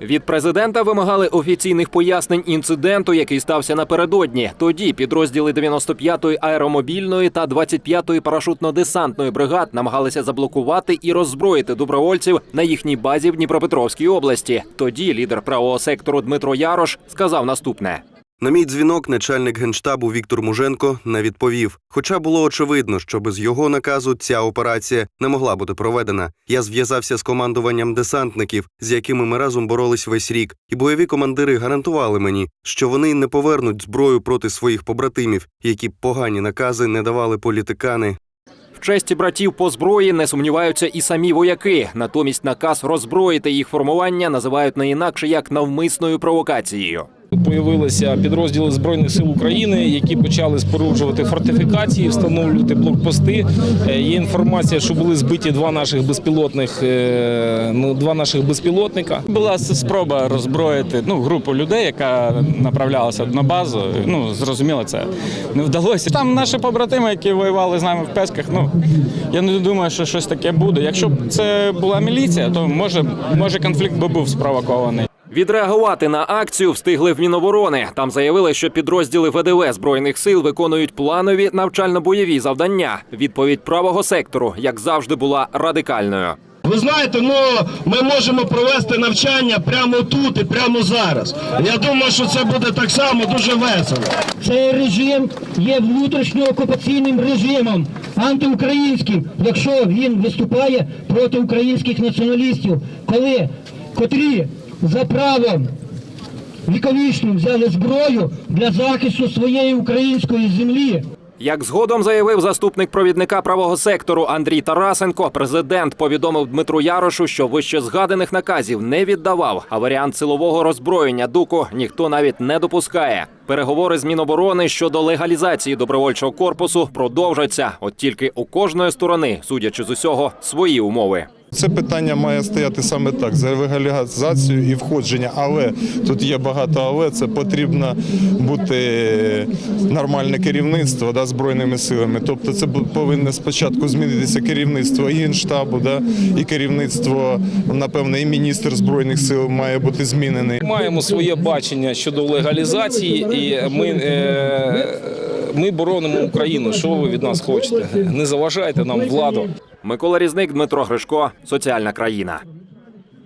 Від президента вимагали офіційних пояснень інциденту, який стався напередодні. Тоді підрозділи 95-ї аеромобільної та 25-ї парашутно-десантної бригад намагалися заблокувати і роззброїти добровольців на їхній базі в Дніпропетровській області. Тоді лідер правого сектору Дмитро Ярош сказав наступне. На мій дзвінок начальник генштабу Віктор Муженко не відповів. Хоча було очевидно, що без його наказу ця операція не могла бути проведена. Я зв'язався з командуванням десантників, з якими ми разом боролись весь рік, і бойові командири гарантували мені, що вони не повернуть зброю проти своїх побратимів, які погані накази не давали політикани. В честі братів по зброї не сумніваються і самі вояки. Натомість наказ роззброїти їх формування називають не інакше як навмисною провокацією. Появилися підрозділи збройних сил України, які почали споруджувати фортифікації, встановлювати блокпости. Е, Є інформація, що були збиті два наших безпілотних е, ну два наших безпілотника. Була спроба роззброїти ну, групу людей, яка направлялася на базу. Ну, зрозуміло, це не вдалося. Там наші побратими, які воювали з нами в Песках, ну я не думаю, що щось таке буде. Якщо б це була міліція, то може, може конфлікт би був спровокований. Відреагувати на акцію встигли в Міноборони. Там заявили, що підрозділи ВДВ збройних сил виконують планові навчально-бойові завдання. Відповідь правого сектору, як завжди, була радикальною. Ви знаєте, ну ми можемо провести навчання прямо тут і прямо зараз. Я думаю, що це буде так само дуже весело. Цей режим є внутрішньоокупаційним режимом, антиукраїнським, якщо він виступає проти українських націоналістів, коли котрі за правом віковічним взяли зброю для захисту своєї української землі. Як згодом заявив заступник провідника правого сектору Андрій Тарасенко, президент повідомив Дмитру Ярошу, що вище згаданих наказів не віддавав. А варіант силового роззброєння дуку ніхто навіть не допускає. Переговори з Міноборони щодо легалізації добровольчого корпусу продовжаться. От тільки у кожної сторони, судячи з усього, свої умови. Це питання має стояти саме так за легалізацію і входження. Але тут є багато але це потрібно бути нормальне керівництво да, збройними силами. Тобто, це повинно спочатку змінитися керівництво і генштабу, да, і керівництво, напевне, і міністр збройних сил має бути змінений. Маємо своє бачення щодо легалізації, і ми, е, ми боронимо Україну. Що ви від нас хочете? Не заважайте нам владу. Микола Різник, Дмитро Гришко, соціальна країна.